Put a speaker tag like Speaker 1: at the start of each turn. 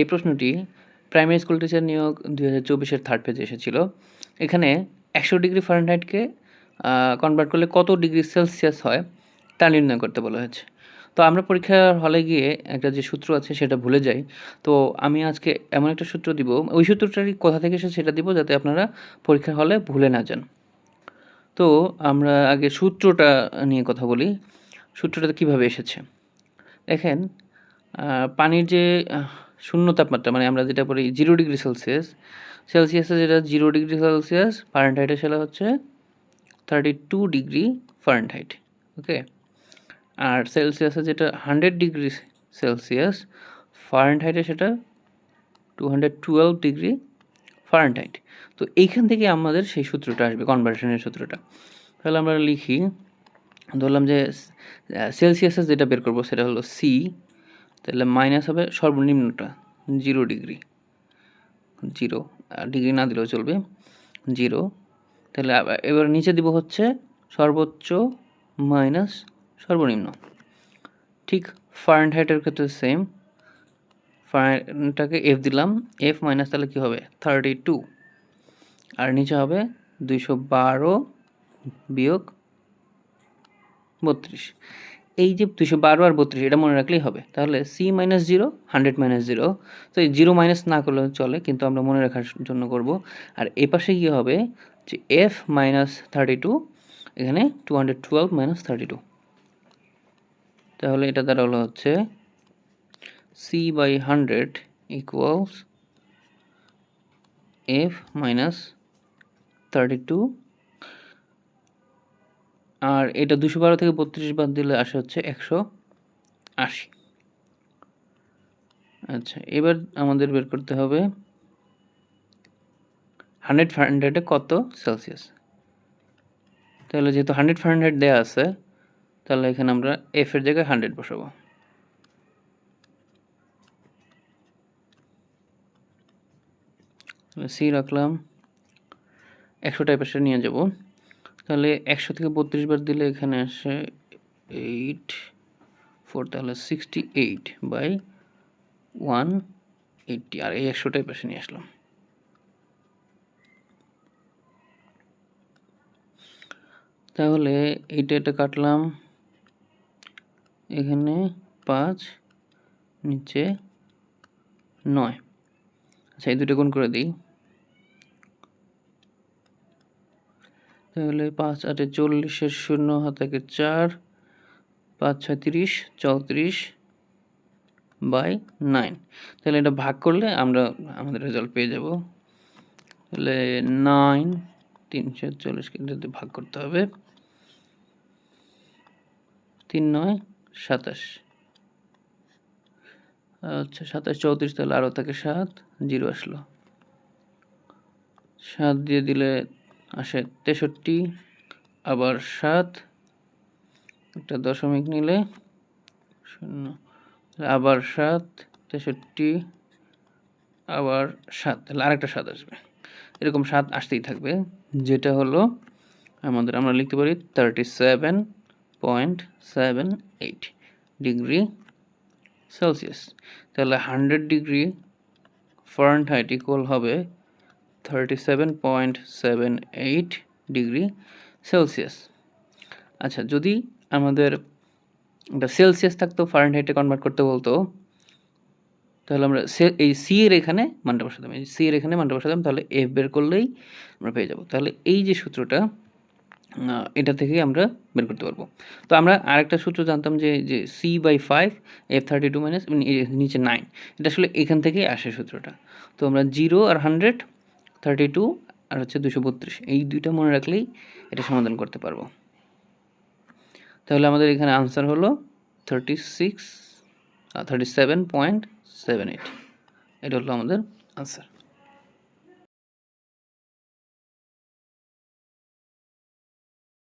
Speaker 1: এই প্রশ্নটি primary school teacher নিয়োগ দুই হাজার চব্বিশের থার্ড পেজে এসেছিল। এখানে একশো ডিগ্রি ফারেনহাইটকে কনভার্ট করলে কত ডিগ্রি সেলসিয়াস হয় তা নির্ণয় করতে বলা হয়েছে। তো আমরা পরীক্ষার হলে গিয়ে একটা যে সূত্র আছে সেটা ভুলে যাই। তো আমি আজকে এমন একটা সূত্র দিব, ওই সূত্রটারই কোথা থেকে এসে সেটা দিব যাতে আপনারা পরীক্ষার হলে ভুলে না যান। তো আমরা আগে সূত্রটা নিয়ে কথা বলি। সূত্রটা কীভাবে এসেছে? দেখেন পানির যে শূন্য তাপমাত্রা মানে আমরা যেটা বলি জিরো ডিগ্রি সেলসিয়াস সেলসিয়াসে যেটা জিরো ডিগ্রি সেলসিয়াস ফারেনহাইটে সেটা হচ্ছে thirty two degree Fahrenheit okay আর সেলসিয়াসে যেটা হান্ড্রেড ডিগ্রি সেলসিয়াস ফারেনহাইটে সেটা two hundred twelve degree Fahrenheit তো এইখান থেকে আমাদের সেই সূত্রটা আসবে কনভার্সনের সূত্রটা। তাহলে আমরা লিখি, ধরলাম যে সেলসিয়াসে যেটা বের করব সেটা হলো সি তাহলে মাইনাস হবে সর্বনিম্নটা জিরো ডিগ্রি জিরো ডিগ্রি না দিলেও চলবে। জিরো তাহলে এবার নিচে দিব হচ্ছে সর্বোচ্চ মাইনাস সর্বনিম্ন। ঠিক ফারেনহাইটের ক্ষেত্রে সেম ফারেনটাকে এফ দিলাম এফ মাইনাস তাহলে কী হবে? থার্টি টু আর নিচে হবে দুইশো বারো বিয়োগ বত্রিশ। এই যে দুশো বারো আর বত্রিশ, এটা মনে রাখলেই হবে। তাহলে C minus zero hundred minus zero তো এই জিরো মাইনাস না করলেও চলে, কিন্তু আমরা মনে রাখার জন্য করব। আর এ পাশে কী হবে? যে এফ মাইনাস থার্টি টু এখানে two hundred twelve minus thirty two তাহলে এটা দ্বারা হলো হচ্ছে C by hundred equals F minus thirty two আর এটা দুশো বারো থেকে বত্রিশ বাদ দিলে আসে হচ্ছে একশো আশি। আচ্ছা এবার আমাদের বের করতে হবে হান্ড্রেড ফারেনহাইটে কত সেলসিয়াস? তাহলে যেহেতু হান্ড্রেড ফারেনহাইট দেওয়া আছে, তাহলে এখানে আমরা এফ এর জায়গায় হান্ড্রেড বসাবো। সি রাখলাম, একশো টাইপের নিয়ে যাব। তাহলে একশো থেকে বত্রিশ বার দিলে এখানে আসে এইট ফোর তাহলে sixty eight by one eighty আর এই একশোটাই পাশে নিয়ে আসলাম। তাহলে এইটা এটা কাটলাম। এখানে পাঁচ, নিচে নয়। আচ্ছা এই দুটো গুণ করে দিই। তাহলে পাঁচ আটে চল্লিশের শূন্য, হাতাকে চার, পাঁচ ছয় তিরিশ চৌত্রিশ বাই নাইন। তাহলে এটা ভাগ করলে আমরা আমাদের রেজাল্ট পেয়ে যাব। তাহলে নাইন তিনশো চল্লিশকে যদি ভাগ করতে হবে। তিন নয়, সাতাশ। আচ্ছা সাতাশ, চৌত্রিশ, তাহলে আরও থাকে সাত, জিরো আসলো। সাত দিয়ে দিলে আসে তেষট্টি, আবার সাত, একটা দশমিক নিলে শূন্য, আবার সাত, তেষট্টি, আবার সাত, তাহলে আরেকটা সাত আসবে। এরকম সাত আসতেই থাকবে, যেটা হলো আমাদের, আমরা লিখতে পারি thirty seven point seven eight degree Celsius তাহলে হান্ড্রেড ডিগ্রি ফারেনহাইট ইকুয়াল হবে thirty seven point seven eight degree Celsius আচ্ছা যদি আমাদের এটা সেলসিয়াস থাকতো ফারেনহাইটে কনভার্ট করতে বলতো, তাহলে আমরা এই সি এর এখানে মানটা বসাতাম। এই সি এর এখানে মানটা বসাতাম, তাহলে এফ বের করলেই আমরা পেয়ে যাব। তাহলে এই যে সূত্রটা এটা থেকেই আমরা বের করতে পারব। তো আমরা আরেকটা সূত্র জানতাম যে যে C by five F thirty two minus নিচে নাইন এটা আসলে এখান থেকেই আসে সূত্রটা। তো আমরা জিরো আর হান্ড্রেড থার্টি টু আর হচ্ছে দুশো বত্রিশ। এই দুইটা মনে রাখলেই এটা সমাধান করতে পারব। তাহলে আমাদের এখানে আনসার হলো thirty six thirty seven point seven eight এটা হলো আমাদের আনসার